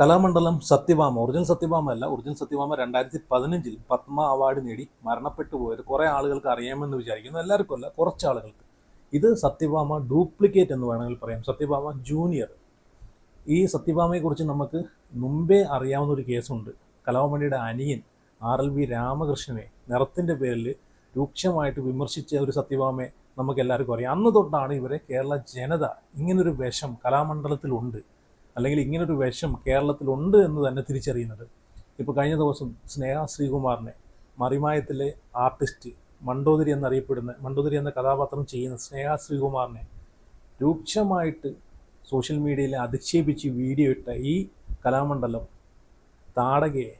Kalamandalam Satyabhama original Satyabhama അല്ല original Satyabhama രണ്ടായിരത്തി പതിനഞ്ചിൽ പത്മ അവാർഡ് നേടി മരണപ്പെട്ടു പോയത് കുറേ ആളുകൾക്ക് അറിയാമെന്ന് വിചാരിക്കുന്നു. എല്ലാവർക്കും അല്ല കുറച്ച് ആളുകൾക്ക്. ഇത് സത്യഭാമ ഡ്യൂപ്ലിക്കേറ്റ് എന്ന് വേണമെങ്കിൽ പറയാം. സത്യഭാമ ജൂനിയർ. ഈ സത്യഭാമയെക്കുറിച്ച് നമുക്ക് മുമ്പേ അറിയാവുന്ന ഒരു കേസുണ്ട്. കലാമണിയുടെ അനിയൻ ആർ എൽ വി രാമകൃഷ്ണനെ നിറത്തിന്റെ പേരിൽ രൂക്ഷമായിട്ട് വിമർശിച്ച ഒരു സത്യഭാമയെ നമുക്ക് എല്ലാവർക്കും അറിയാം. അന്ന് തൊട്ടാണ് ഇവരെ കേരള ജനത ഇങ്ങനൊരു വിഷം കലാമണ്ഡലത്തിലുണ്ട്. അല്ലെങ്കിൽ ഇങ്ങനൊരു വിഷം കേരളത്തിലുണ്ട് എന്ന് തന്നെ തിരിച്ചറിയുന്നത്. ഇപ്പോൾ കഴിഞ്ഞ ദിവസം സ്നേഹ ശ്രീകുമാറിനെ മറിമായത്തിലെ ആർട്ടിസ്റ്റ് മണ്ടോദരി എന്നറിയപ്പെടുന്ന മണ്ടോദരി എന്ന കഥാപാത്രം ചെയ്യുന്ന സ്നേഹ ശ്രീകുമാറിനെ രൂക്ഷമായിട്ട് സോഷ്യൽ മീഡിയയിൽ അധിക്ഷേപിച്ച് വീഡിയോ ഇട്ട ഈ കലാമണ്ഡലം താടകയെ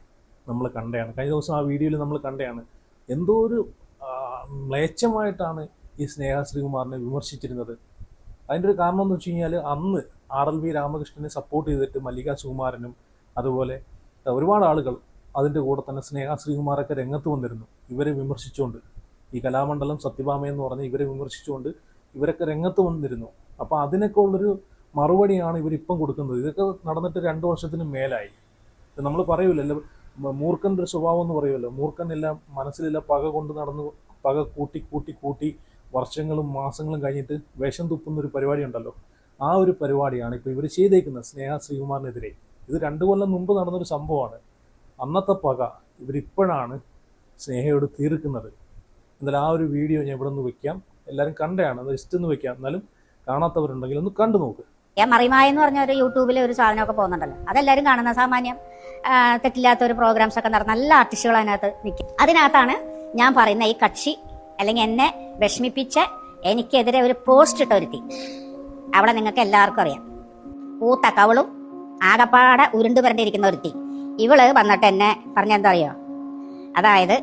നമ്മൾ കണ്ടതാണ് കഴിഞ്ഞ ദിവസം ആ വീഡിയോയിൽ നമ്മൾ കണ്ടതാണ് എന്തോ ഒരു മ്ലേച്ഛമായിട്ടാണ് ഈ സ്നേഹ ശ്രീകുമാറിനെ വിമർശിച്ചിരുന്നത്. അതിന്റെ ഒരു കാരണം എന്ന് വെച്ച് കഴിഞ്ഞാൽ അന്ന് ആർ എൽ വി രാമകൃഷ്ണനെ സപ്പോർട്ട് ചെയ്തിട്ട് മല്ലിക സുകുമാരനും അതുപോലെ ഒരുപാട് ആളുകൾ അതിന്റെ കൂടെ തന്നെ സ്നേഹ ശ്രീകുമാറൊക്കെ രംഗത്ത് വന്നിരുന്നു. ഇവരെ വിമർശിച്ചുകൊണ്ട്. ഈ കലാമണ്ഡലം സത്യഭാമ എന്ന് പറഞ്ഞ് ഇവരെ വിമർശിച്ചുകൊണ്ട് ഇവരൊക്കെ രംഗത്ത് വന്നിരുന്നു. അപ്പോൾ അതിനൊക്കെ ഉള്ളൊരു മറുപടിയാണ് ഇവരിപ്പം കൊടുക്കുന്നത്. ഇതൊക്കെ നടന്നിട്ട് രണ്ട് വർഷത്തിന് മേലായി. നമ്മൾ പറയൂലല്ലോ മൂർഖന്റെ സ്വഭാവം എന്ന് പറയുമല്ലോ മൂർഖനെല്ലാം മനസ്സിലെല്ലാം പക കൊണ്ട് നടന്നു പക കൂട്ടി കൂട്ടി കൂട്ടി വർഷങ്ങളും മാസങ്ങളും കഴിഞ്ഞിട്ട് വിഷം തുപ്പുന്ന ഒരു പരിപാടി ഉണ്ടല്ലോ. ആ ഒരു പരിപാടിയാണ് ഇപ്പോൾ ഇവർ ചെയ്തേക്കുന്നത്. സ്നേഹ ശ്രീകുമാറിനെതിരെ. ഇത് രണ്ടു കൊല്ലം മുമ്പ് നടന്നൊരു സംഭവമാണ്. അന്നത്തെ പക ഇവരിപ്പോഴാണ് സ്നേഹയോട് തീർക്കുന്നത്. എന്നാൽ ആ ഒരു വീഡിയോ ഞാൻ ഇവിടെ നിന്ന് വെക്കാം. എല്ലാവരും കണ്ടതാണ് അത് ജസ്റ്റ് ഒന്ന് വെക്കാം. എന്നാലും കാണാത്തവരുണ്ടെങ്കിൽ ഒന്ന് കണ്ടു നോക്ക്. ഞാൻ മറിമായ എന്ന് പറഞ്ഞ ഒരു യൂട്യൂബിൽ ഒരു സാധനമൊക്കെ പോകുന്നുണ്ടല്ലോ. അതെല്ലാവരും കാണുന്ന സാമാന്യം തെറ്റില്ലാത്ത ഒരു പ്രോഗ്രാംസ് ഒക്കെ നടന്ന നല്ല ആർട്ടിസ്റ്റുകൾ അതിനകത്ത് നിൽക്കും അതിനകത്താണ് ഞാൻ പറയുന്ന ഈ കക്ഷി അല്ലെങ്കിൽ എന്നെ വിഷമിപ്പിച്ച എനിക്കെതിരെ ഒരു പോസ്റ്റ് ഇട്ട ഒരുത്തി അവളെ നിങ്ങൾക്ക് എല്ലാവർക്കും അറിയാം. പൂത്ത കവളും ആകപ്പാടെ ഉരുണ്ടു വരണ്ടിരിക്കുന്ന ഒരുത്തി. ഇവൾ വന്നിട്ട് എന്നെ പറഞ്ഞ എന്താ അറിയോ? അതായത്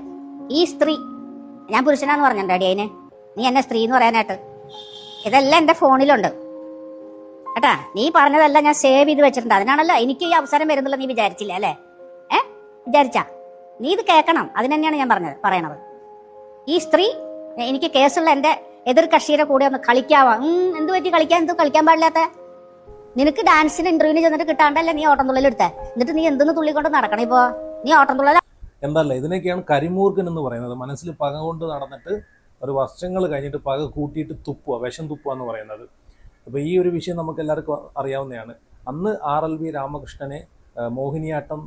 ഈ സ്ത്രീ ഞാൻ പുരുഷനാന്ന് പറഞ്ഞിട്ടുണ്ട് അടി അതിന്. നീ എന്നെ സ്ത്രീ എന്ന് പറയാനായിട്ട്. ഇതെല്ലാം എന്റെ ഫോണിലുണ്ട്. കേട്ടാ നീ പറഞ്ഞതെല്ലാം ഞാൻ സേവ് ചെയ്ത് വെച്ചിട്ടുണ്ട്. അതിനാണല്ലോ എനിക്ക് ഈ അവസരം വരുന്നുള്ള നീ വിചാരിച്ചില്ല അല്ലേ? ഏ? വിചാരിച്ചാ. നീ ഇത് കേൾക്കണം. അതിന് ഞാൻ പറഞ്ഞത് പറയണത്. ഈ സ്ത്രീ എനിക്ക് കേസുള്ള എന്റെ എതിർ കക്ഷിയുടെ കൂടെ ഒന്ന് കളിക്കാവാ? എന്ത് പറ്റി കളിക്കാൻ? എന്ത് കളിക്കാൻ പാടില്ലാത്ത? നിനക്ക് ഡാൻസിന് ഇന്റർവ്യൂവിന് ചെന്നിട്ട് കിട്ടാണ്ടല്ലേ നീ ഓട്ടം തുള്ളൽ എടുത്തേ എന്നിട്ട് നീ എന്തെന്ന് തുള്ളിക്കൊണ്ട് നടക്കണം ഇപ്പോ? നീ ഓട്ടം തുള്ളൽ എന്തല്ല ഇതിനൊക്കെയാണ് കരിമൂർഖൻ എന്ന് പറയുന്നത്. മനസ്സിൽ പക കൊണ്ട് നടന്നിട്ട് ഒരു വർഷങ്ങൾ കഴിഞ്ഞിട്ട് പക കൂട്ടിയിട്ട് തുപ്പുക വിഷം തുപ്പുക എന്ന് പറയുന്നത്. അപ്പോൾ ഈ ഒരു വിഷയം നമുക്ക് എല്ലാവർക്കും അറിയാവുന്നതാണ്. അന്ന് ആർ എൽ വി രാമകൃഷ്ണനെ മോഹിനിയാട്ടം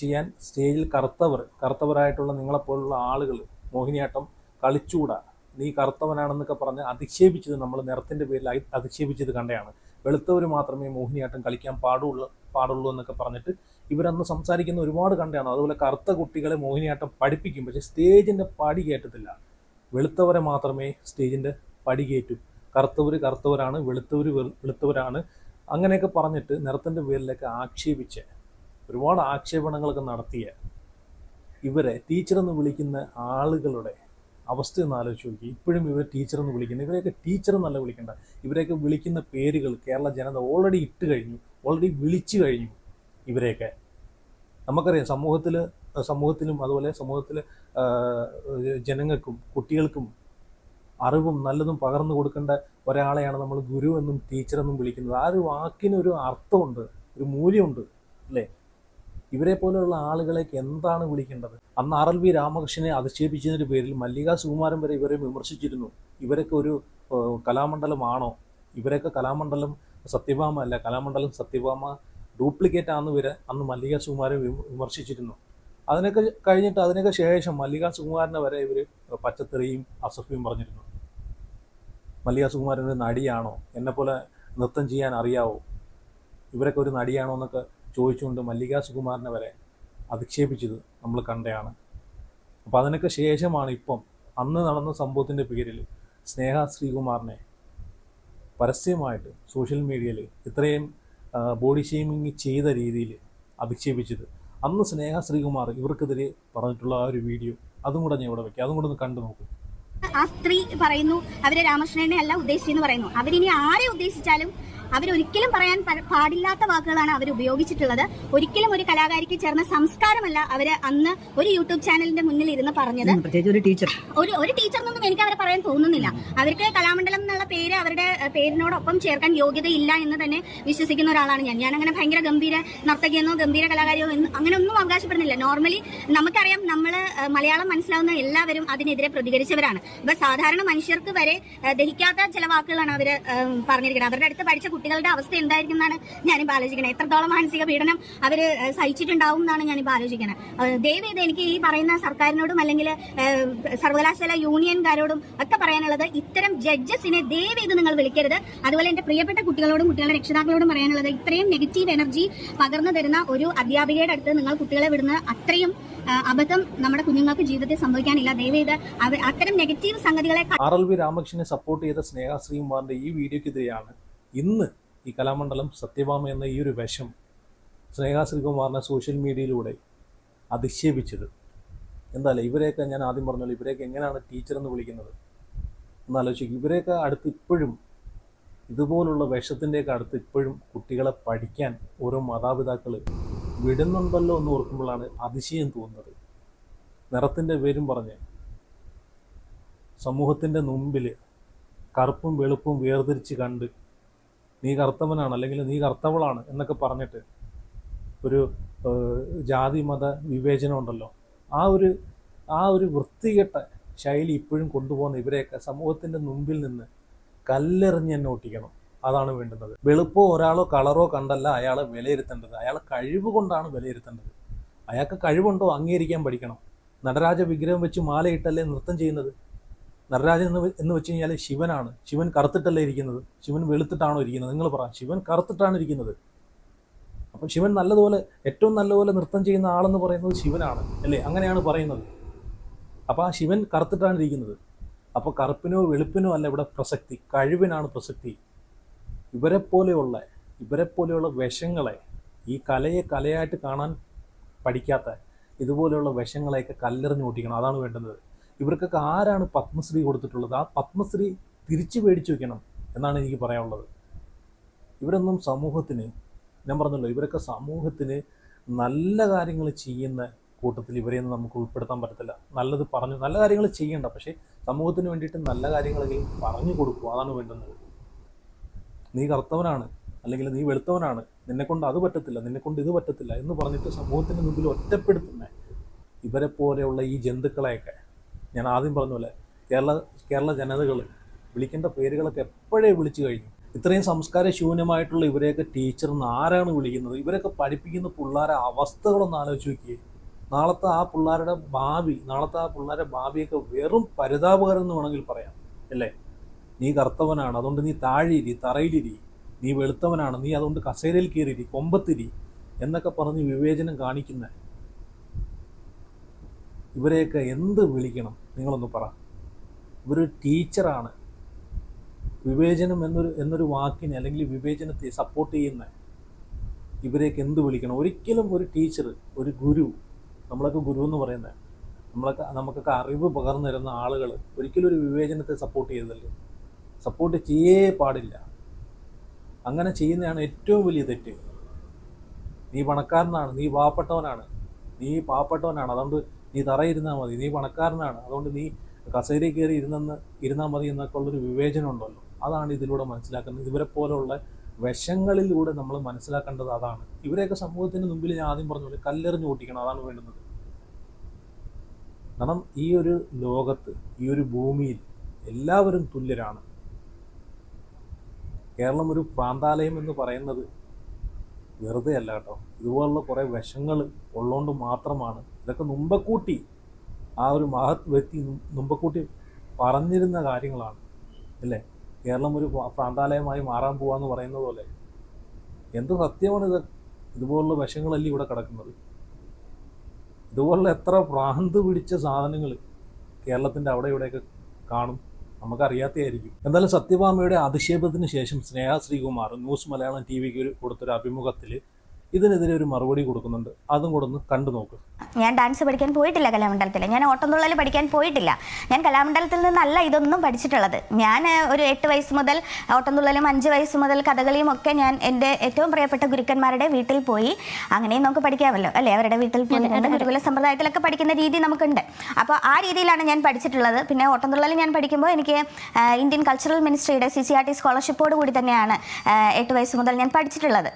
ചെയ്യാൻ സ്റ്റേജിൽ കറുത്തവർ കറുത്തവരായിട്ടുള്ള നിങ്ങളെപ്പോലുള്ള ആളുകൾ മോഹിനിയാട്ടം കളിച്ചുകൂടാ. നീ കറുത്തവനാണെന്നൊക്കെ പറഞ്ഞ് അധിക്ഷേപിച്ചത് നമ്മൾ നിറത്തിന്റെ പേരിൽ അധി- അധിക്ഷേപിച്ചത് കണ്ടെയാണ്. വെളുത്തവർ മാത്രമേ മോഹിനിയാട്ടം കളിക്കാൻ പാടുള്ളൂ പാടുള്ളൂ എന്നൊക്കെ പറഞ്ഞിട്ട് ഇവരന്ന് സംസാരിക്കുന്ന ഒരുപാട് കണ്ടാണ് അതുപോലെ കറുത്ത കുട്ടികളെ മോഹിനിയാട്ടം പഠിപ്പിക്കും. പക്ഷേ സ്റ്റേജിന്റെ പടി കയറ്റത്തില്ല വെളുത്തവരെ മാത്രമേ സ്റ്റേജിന്റെ പടി കയറ്റൂ കറുത്തവർ കറുത്തവരാണ് വെളുത്തവർ വെളുത്തവരാണ് അങ്ങനെയൊക്കെ പറഞ്ഞിട്ട് നിറത്തിന്റെ പേരിലൊക്കെ ആക്ഷേപിച്ച് ഒരുപാട് ആക്ഷേപണങ്ങളൊക്കെ നടത്തിയ ഇവരെ ടീച്ചറെന്ന് വിളിക്കുന്ന ആളുകളുടെ അവസ്ഥ ഒന്ന് ആലോചിച്ച് നോക്കി. ഇപ്പോഴും ഇവർ ടീച്ചർ എന്ന് വിളിക്കുന്നത് ഇവരെയൊക്കെ ടീച്ചർ എന്നല്ല വിളിക്കേണ്ട. ഇവരെയൊക്കെ വിളിക്കുന്ന പേരുകൾ കേരള ജനത ഓൾറെഡി ഇട്ട് കഴിഞ്ഞു ഓൾറെഡി വിളിച്ചു കഴിഞ്ഞു ഇവരെയൊക്കെ. നമുക്കറിയാം സമൂഹത്തിൽ സമൂഹത്തിലും അതുപോലെ സമൂഹത്തിൽ ജനങ്ങൾക്കും കുട്ടികൾക്കും അറിവും നല്ലതും പകർന്നു കൊടുക്കേണ്ട ഒരാളെയാണ് നമ്മൾ ഗുരു എന്നും ടീച്ചർ എന്നും വിളിക്കുന്നത്. ആ ഒരു വാക്കിനൊരു അർത്ഥമുണ്ട് ഒരു മൂല്യമുണ്ട് അല്ലേ? ഇവരെ പോലെയുള്ള ആളുകളേക്ക് എന്താണ് വിളിക്കേണ്ടത്? അന്ന് ആർ എൽ വി രാമകൃഷ്ണനെ അധിക്ഷേപിച്ചതിന്റെ പേരിൽ മല്ലിക സുകുമാരൻ വരെ ഇവരെ വിമർശിച്ചിരുന്നു. ഇവരൊക്കെ ഒരു കലാമണ്ഡലമാണോ? ഇവരൊക്കെ കലാമണ്ഡലം സത്യഭാമ അല്ല കലാമണ്ഡലം സത്യഭാമ ഡ്യൂപ്ലിക്കേറ്റ് ആണെന്ന് വരെ അന്ന് മല്ലിക സുകുമാരൻ വിമർശിച്ചിരുന്നു. അതിനൊക്കെ കഴിഞ്ഞിട്ട് അതിനൊക്കെ ശേഷം മല്ലിക സുകുമാരനെ വരെ ഇവർ പച്ചത്തെറിയും അസഫ്യവും പറഞ്ഞിരുന്നു. മല്ലിക സുകുമാരൻ ഒരു നടിയാണോ? എന്നെപ്പോലെ നൃത്തം ചെയ്യാൻ അറിയാവോ? ഇവരൊക്കെ ഒരു നടിയാണോ എന്നൊക്കെ ചോദിച്ചുകൊണ്ട് മല്ലിക സുകുമാരനെ വരെ അധിക്ഷേപിച്ചത് നമ്മൾ കണ്ടയാണ്. അപ്പോൾ അതിനൊക്കെ ശേഷമാണ് ഇപ്പം അന്ന് നടന്ന സംഭവത്തിന്റെ പേരിൽ സ്നേഹ ശ്രീകുമാറിനെ പരസ്യമായിട്ട് സോഷ്യൽ മീഡിയയിൽ ഇത്രയും ബോഡി ഷെയ്മിങ് ചെയ്ത രീതിയിൽ അധിക്ഷേപിച്ചത്. അന്ന് സ്നേഹ ശ്രീകുമാർ ഇവർക്കെതിരെ പറഞ്ഞിട്ടുള്ള ആ ഒരു വീഡിയോ അതും കൂടെ ഞാൻ ഇവിടെ വെക്കാം. അതും കൂടെ ഒന്ന് കണ്ടു നോക്കും. ആ സ്ത്രീ പറയുന്നു അവരെ രാമകൃഷ്ണനെ അല്ല ഉദ്ദേശിച്ചെന്ന് പറയുന്നു. അവരിനി ആരെ ഉദ്ദേശിച്ചാലും അവരൊരിക്കലും പറയാൻ പാടില്ലാത്ത വാക്കുകളാണ് അവർ ഉപയോഗിച്ചിട്ടുള്ളത്. ഒരിക്കലും ഒരു കലാകാരിക്ക് ചേർന്ന സംസ്കാരമല്ല അവർ അന്ന് ഒരു യൂട്യൂബ് ചാനലിന്റെ മുന്നിൽ ഇരുന്ന് പറഞ്ഞത് ഒരു ടീച്ചർ. ഒരു ഒരു ടീച്ചറിനൊന്നും എനിക്ക് അവരെ പറയാൻ തോന്നുന്നില്ല. അവർക്ക് കലാമണ്ഡലം എന്നുള്ള പേര് അവരുടെ പേരിനോടൊപ്പം ചേർക്കാൻ യോഗ്യതയില്ല എന്ന് തന്നെ വിശ്വസിക്കുന്ന ഒരാളാണ് ഞാൻ. ഞാൻ അങ്ങനെ ഭയങ്കര ഗംഭീര നർത്തകിയെന്നോ ഗംഭീര കലാകാരിയോ എന്ന് അങ്ങനെ ഒന്നും അവകാശപ്പെടുന്നില്ല. നോർമലി നമുക്കറിയാം നമ്മൾ മലയാളം മനസ്സിലാവുന്ന എല്ലാവരും അതിനെതിരെ പ്രതികരിച്ചവരാണ്. ഇപ്പൊ സാധാരണ മനുഷ്യർക്ക് വരെ ദഹിക്കാത്ത ചില വാക്കുകളാണ് അവർ പറഞ്ഞിരിക്കുന്നത്. അവരുടെ അടുത്ത് പഠിച്ച കുട്ടികളുടെ അവസ്ഥ എന്തായിരിക്കും എന്നാണ് ഞാനിപ്പോൾ ആലോചിക്കുന്നത് എത്രത്തോളം മാനസിക പീഡനം ഏഹ്, സഹിച്ചിട്ടുണ്ടാവും എന്നാണ് ഞാനിപ്പോൾ ആലോചിക്കുന്നത് ദയവേത് എനിക്ക് ഈ പറയുന്ന സർക്കാരിനോടും അല്ലെങ്കിൽ സർവകലാശാല യൂണിയൻകാരോടും ഒക്കെ പറയാനുള്ളത് ഇത്തരം ജഡ്ജസിനെ ദയവേത് നിങ്ങൾ വിളിക്കരുത്. അതുപോലെ എന്റെ പ്രിയപ്പെട്ട കുട്ടികളോടും കുട്ടികളുടെ രക്ഷിതാക്കളോടും പറയാനുള്ളത് ഇത്രയും നെഗറ്റീവ് എനർജി പകർന്നു തരുന്ന ഒരു അധ്യാപികയുടെ അടുത്ത് നിങ്ങൾ കുട്ടികളെ വിടുന്ന അത്രയും അബദ്ധം നമ്മുടെ കുഞ്ഞുങ്ങൾക്ക് ജീവിതത്തിൽ സംഭവിക്കാനില്ല. ദയവേത് ചെയ്ത് അത്തരം നെഗറ്റീവ് സംഗതികളെ ആർ എൽ വി രാമകൃഷ്ണനെ സപ്പോർട്ട് ചെയ്ത സ്നേഹ ശ്രീകുമാറിന്റെ ഈ വീഡിയോക്കെതിരെയാണ് ഇന്ന് ഈ കലാമണ്ഡലം സത്യഭാമ എന്ന ഈ ഒരു വിഷം സ്നേഹ ശ്രീകുമാറിനെ സോഷ്യൽ മീഡിയയിലൂടെ അധിക്ഷേപിച്ചത്. എന്തായാലും ഇവരെയൊക്കെ ഞാൻ ആദ്യം പറഞ്ഞല്ലോ ഇവരെയൊക്കെ എങ്ങനെയാണ് ടീച്ചർ എന്ന് വിളിക്കുന്നത്? എന്നാലോചിക്കും ഇവരെയൊക്കെ അടുത്ത് ഇപ്പോഴും ഇതുപോലുള്ള വിഷത്തിന്റെയൊക്കെ അടുത്ത് ഇപ്പോഴും കുട്ടികളെ പഠിക്കാൻ ഓരോ മാതാപിതാക്കൾ വിടുന്നുണ്ടല്ലോ എന്ന് ഓർക്കുമ്പോഴാണ് അതിശയം തോന്നുന്നത്. നിറത്തിന്റെ പേരും പറഞ്ഞ് സമൂഹത്തിന്റെ മുമ്പിൽ കറുപ്പും വെളുപ്പും വേർതിരിച്ച് കണ്ട് നീ കറുത്തവനാണ് അല്ലെങ്കിൽ നീ കറുത്തവളാണ് എന്നൊക്കെ പറഞ്ഞിട്ട് ഒരു ജാതി മത വിവേചനം ഉണ്ടല്ലോ. ആ ഒരു ആ ഒരു വൃത്തികെട്ട ശൈലി ഇപ്പോഴും കൊണ്ടുപോകുന്ന ഇവരെയൊക്കെ സമൂഹത്തിന്റെ മുമ്പിൽ നിന്ന് കല്ലെറിഞ്ഞ് തന്നെ ഒട്ടിക്കണം. അതാണ് വേണ്ടുന്നത്. വെളുപ്പോ ഒരാളോ കളറോ കണ്ടല്ല അയാളെ വിലയിരുത്തേണ്ടത്. അയാളെ കഴിവ് കൊണ്ടാണ് വിലയിരുത്തേണ്ടത്. അയാൾക്ക് കഴിവുണ്ടോ? അംഗീകരിക്കാൻ പഠിക്കണം. നടരാജ വിഗ്രഹം വെച്ച് മാലയിട്ടല്ലേ നൃത്തം ചെയ്യുന്നത്? നടരാജൻ എന്ന് എന്ന് വെച്ച് കഴിഞ്ഞാൽ ശിവനാണ്. ശിവൻ കറുത്തിട്ടല്ലേ ഇരിക്കുന്നത്? ശിവൻ വെളുത്തിട്ടാണോ ഇരിക്കുന്നത്? നിങ്ങൾ പറ. ശിവൻ കറുത്തിട്ടാണ് ഇരിക്കുന്നത്. അപ്പം ശിവൻ നല്ലതുപോലെ ഏറ്റവും നല്ലപോലെ നൃത്തം ചെയ്യുന്ന ആളെന്ന് പറയുന്നത് ശിവനാണ്. അല്ലേ? അങ്ങനെയാണ് പറയുന്നത്. അപ്പോൾ ആ ശിവൻ കറുത്തിട്ടാണ് ഇരിക്കുന്നത്. അപ്പോൾ കറുപ്പിനോ വെളുപ്പിനോ അല്ല ഇവിടെ പ്രസക്തി. കഴിവിനാണ് പ്രസക്തി. ഇവരെ പോലെയുള്ള ഇവരെ പോലെയുള്ള വിഷങ്ങളെ ഈ കലയെ കലയായിട്ട് കാണാൻ പഠിക്കാത്ത ഇതുപോലെയുള്ള വിഷങ്ങളെയൊക്കെ കല്ലെറിഞ്ഞ് ഓട്ടിക്കണം. അതാണ് വേണ്ടുന്നത്. ഇവർക്കൊക്കെ ആരാണ് പത്മശ്രീ കൊടുത്തിട്ടുള്ളത്? ആ പത്മശ്രീ തിരിച്ചു മേടിച്ചു വെക്കണം എന്നാണ് എനിക്ക് പറയാനുള്ളത്. ഇവരൊന്നും സമൂഹത്തിന് ഞാൻ പറഞ്ഞല്ലോ ഇവരൊക്കെ സമൂഹത്തിന് നല്ല കാര്യങ്ങൾ ചെയ്യുന്ന കൂട്ടത്തിൽ ഇവരെയൊന്നും നമുക്ക് ഉൾപ്പെടുത്താൻ പറ്റത്തില്ല. നല്ലത് പറഞ്ഞു നല്ല കാര്യങ്ങൾ ചെയ്യണ്ട പക്ഷേ സമൂഹത്തിന് വേണ്ടിയിട്ട് നല്ല കാര്യങ്ങളെങ്കിലും പറഞ്ഞു കൊടുക്കുക അതാണ് വേണ്ടുന്നത്. നീ കറുത്തവനാണ് അല്ലെങ്കിൽ നീ വെളുത്തവനാണ് നിന്നെക്കൊണ്ട് അത് പറ്റത്തില്ല നിന്നെക്കൊണ്ട് ഇത് പറ്റത്തില്ല എന്ന് പറഞ്ഞിട്ട് സമൂഹത്തിന് മുമ്പിൽ ഒറ്റപ്പെടുത്തുന്ന ഇവരെ പോലെയുള്ള ഈ ജന്തുക്കളെയൊക്കെ ഞാൻ ആദ്യം പറഞ്ഞ പോലെ കേരള കേരള ജനതകൾ വിളിക്കേണ്ട പേരുകളൊക്കെ എപ്പോഴേ വിളിച്ചു കഴിഞ്ഞു? ഇത്രയും സംസ്കാര ശൂന്യമായിട്ടുള്ള ഇവരെയൊക്കെ ടീച്ചർ എന്ന് ആരാണ് വിളിക്കുന്നത്? ഇവരൊക്കെ പഠിപ്പിക്കുന്ന പിള്ളേരെ അവസ്ഥകളൊന്ന് ആലോചിച്ച് നോക്കിയേ. നാളത്തെ ആ പിള്ളേരുടെ ഭാവി നാളത്തെ ആ പിള്ളേരുടെ ഭാവിയൊക്കെ വെറും പരിതാപകരം എന്ന് വേണമെങ്കിൽ പറയാം. അല്ലേ? നീ കറുത്തവനാണ് അതുകൊണ്ട് നീ താഴെയിരി തറയിലിരി. നീ വെളുത്തവനാണ് നീ അതുകൊണ്ട് കസേരയിൽ കയറിയിരി കൊമ്പത്തിരി എന്നൊക്കെ പറഞ്ഞ് വിവേചനം കാണിക്കുന്ന ഇവരെയൊക്കെ എന്ത് വിളിക്കണം? നിങ്ങളൊന്ന് പറ. ഇവരൊരു ടീച്ചറാണ്. വിവേചനം എന്നൊരു എന്നൊരു വാക്കിനെ അല്ലെങ്കിൽ വിവേചനത്തെ സപ്പോർട്ട് ചെയ്യുന്ന ഇവരേക്ക് എന്ത് വിളിക്കണം? ഒരിക്കലും ഒരു ടീച്ചർ ഒരു ഗുരു നമ്മളൊക്കെ ഗുരു എന്ന് പറയുന്നത് നമ്മളൊക്കെ നമുക്കൊക്കെ അറിവ് പകർന്നു തരുന്ന ആളുകൾ ഒരിക്കലും ഒരു വിവേചനത്തെ സപ്പോർട്ട് ചെയ്തല്ലേ സപ്പോർട്ട് ചെയ്യേ പാടില്ല. അങ്ങനെ ചെയ്യുന്നതാണ് ഏറ്റവും വലിയ തെറ്റ്. നീ പണക്കാരനാണ് നീ പാവപ്പെട്ടവനാണ്. നീ പാവപ്പെട്ടവനാണ്. അതുകൊണ്ട് നീ തറയിരുന്നാൽ മതി. നീ പണക്കാരനാണ്. അതുകൊണ്ട് നീ കസേരയിൽ കയറി ഇരുന്നെന്ന് ഇരുന്നാൽ മതി എന്നൊക്കെ ഉള്ളൊരു വിവേചനം ഉണ്ടല്ലോ അതാണ് ഇതിലൂടെ മനസ്സിലാക്കുന്നത്. ഇവരെ പോലുള്ള വശങ്ങളിലൂടെ നമ്മൾ മനസ്സിലാക്കേണ്ടത് അതാണ്. ഇവരെയൊക്കെ സമൂഹത്തിന് മുമ്പിൽ ഞാൻ ആദ്യം പറഞ്ഞ പോലെ കല്ലെറിഞ്ഞ് ഓട്ടിക്കണം. അതാണ് വേണ്ടുന്നത്. കാരണം ഈ ഒരു ലോകത്ത് ഈ ഒരു ഭൂമിയിൽ എല്ലാവരും തുല്യരാണ്. കേരളം ഒരു പ്രാന്താലയം എന്ന് പറയുന്നത് വെറുതെ അല്ല കേട്ടോ. ഇതുപോലുള്ള കുറേ വിഷങ്ങൾ ഉള്ളതുകൊണ്ട് മാത്രമാണ് ഇതൊക്കെ മുമ്പക്കൂട്ടി ആ ഒരു മഹത് വ്യക്തി മുമ്പക്കൂട്ടി പറഞ്ഞിരുന്ന കാര്യങ്ങളാണ്. അല്ലേ? കേരളം ഒരു പ്രാന്താലയമായി മാറാൻ പോവാന്ന് പറയുന്ന പോലെ. എന്ത് സത്യമാണ് ഇത്? ഇതുപോലുള്ള വിഷങ്ങളല്ലേ ഇവിടെ കിടക്കുന്നത്? ഇതുപോലുള്ള എത്ര പ്രാന്ത് പിടിച്ച സാധനങ്ങൾ കേരളത്തിന്റെ അവിടെ ഇവിടെയൊക്കെ കാണും. നമുക്കറിയാത്തതായിരിക്കും എന്തായാലും സത്യഭാമയുടെ അധിക്ഷേപത്തിന് ശേഷം സ്നേഹ ശ്രീകുമാർ ന്യൂസ് മലയാളം ടി വിക്ക് കൊടുത്തൊരു അഭിമുഖത്തിൽ ഇതിനെതിരെ ഒരു മറുപടി കൊടുക്കുന്നുണ്ട്. അതും കൂടെ ഒന്ന് കണ്ടു നോക്ക്. ഞാൻ ഡാൻസ് പഠിക്കാൻ പോയിട്ടില്ല കലാമണ്ഡലത്തിൽ ഞാൻ ഓട്ടംതുള്ളൽ പഠിക്കാൻ പോയിട്ടില്ല. ഞാൻ കലാമണ്ഡലത്തിൽ നിന്നല്ല ഇതൊന്നും പഠിച്ചിട്ടുള്ളത്. ഞാൻ ഒരു എട്ട് വയസ്സ് മുതൽ ഓട്ടംതുള്ളലും അഞ്ച് വയസ്സ് മുതൽ കഥകളിയും ഒക്കെ ഞാൻ എന്റെ ഏറ്റവും പ്രിയപ്പെട്ട ഗുരുക്കന്മാരുടെ വീട്ടിൽ പോയി. അങ്ങനെയും നമുക്ക് പഠിക്കാമല്ലോ അല്ലേ? അവരുടെ വീട്ടിൽ പോയി ഗുരുകുല സമ്പ്രദായത്തിലൊക്കെ പഠിക്കുന്ന രീതി നമുക്കുണ്ട്. അപ്പോൾ ആ രീതിയിലാണ് ഞാൻ പഠിച്ചിട്ടുള്ളത്. പിന്നെ ഓട്ടംതുള്ളൽ ഞാൻ പഠിക്കുമ്പോൾ എനിക്ക് ഇന്ത്യൻ കൾച്ചറൽ മിനിസ്ട്രിയുടെ സി സി ആർ ടി സ്കോളർഷിപ്പോട് കൂടി തന്നെയാണ് എട്ട് വയസ്സ് മുതൽ ഞാൻ പഠിച്ചിട്ടുള്ളത്.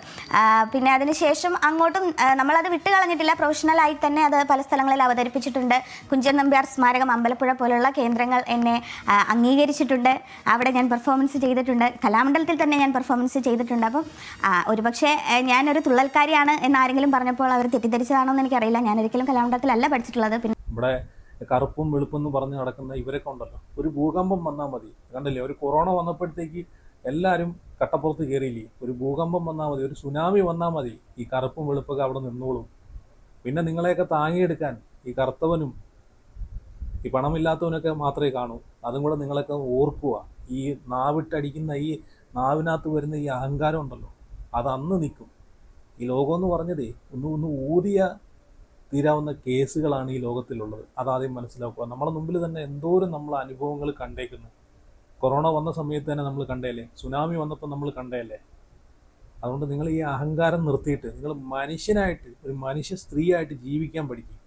പിന്നെ പിന്നെ അതിനുശേഷം അങ്ങോട്ടും നമ്മളത് വിട്ട് കളഞ്ഞിട്ടില്ല പ്രൊഫഷണലായി തന്നെ അത് പല സ്ഥലങ്ങളിൽ അവതരിപ്പിച്ചിട്ടുണ്ട്. കുഞ്ചൻ നമ്പ്യാർ സ്മാരകം അമ്പലപ്പുഴ പോലുള്ള കേന്ദ്രങ്ങൾ എന്നെ അംഗീകരിച്ചിട്ടുണ്ട്. അവിടെ ഞാൻ പെർഫോമൻസ് ചെയ്തിട്ടുണ്ട്. കലാമണ്ഡലത്തിൽ തന്നെ ഞാൻ പെർഫോമൻസ് ചെയ്തിട്ടുണ്ട്. അപ്പം ഒരുപക്ഷെ ഞാനൊരു തുള്ളൽക്കാരിയാണ് എന്ന് ആരെങ്കിലും പറഞ്ഞപ്പോൾ അവർ തെറ്റിദ്ധരിച്ചതാണോ എന്ന് എനിക്കറിയില്ല. ഞാൻ ഒരിക്കലും കലാമണ്ഡലത്തിലല്ല പഠിച്ചിട്ടുള്ളത്. പിന്നെ ഇവിടെ കറുപ്പും വെളുപ്പും എന്ന് പറഞ്ഞ് നടക്കുന്ന ഇവരൊക്കെ ഉണ്ടല്ലോ. ഒരു ഭൂകമ്പം വന്നാൽ മതി. കണ്ടില്ലേ? ഒരു കൊറോണ വന്നപ്പോഴത്തേക്ക് എല്ലാവരും കട്ടപ്പുറത്ത് കയറിയില്ലേ ഒരു ഭൂകമ്പം വന്നാൽ മതി ഒരു സുനാമി വന്നാൽ മതി. ഈ കറുപ്പും വെളുപ്പൊക്കെ അവിടെ നിന്നോളും. പിന്നെ നിങ്ങളെയൊക്കെ താങ്ങിയെടുക്കാൻ ഈ കറുത്തവനും ഈ പണമില്ലാത്തവനൊക്കെ മാത്രമേ കാണൂ. അതും കൂടെ നിങ്ങളൊക്കെ ഓർക്കുക. ഈ നാവിട്ടടിക്കുന്ന ഈ നാവിനകത്ത് വരുന്ന ഈ അഹങ്കാരം ഉണ്ടല്ലോ അത് അന്ന് നിൽക്കും. ഈ ലോകം എന്ന് പറഞ്ഞതേ ഒന്ന് ഒന്ന് ഊതിയ തീരാവുന്ന കേസുകളാണ് ഈ ലോകത്തിലുള്ളത്. അതാദ്യം മനസ്സിലാക്കുക. നമ്മുടെ മുമ്പിൽ തന്നെ എന്തോരം നമ്മൾ അനുഭവങ്ങൾ കണ്ടേക്കുന്നു. കൊറോണ വന്ന സമയത്ത് തന്നെ നമ്മൾ കണ്ടേലേ സുനാമി വന്നപ്പോൾ നമ്മൾ കണ്ടേലേ അതുകൊണ്ട് നിങ്ങൾ ഈ അഹങ്കാരം നിർത്തിയിട്ട് നിങ്ങൾ മനുഷ്യനായിട്ട് ഒരു മനുഷ്യ സ്ത്രീയായിട്ട് ജീവിക്കാൻ പഠിക്കും.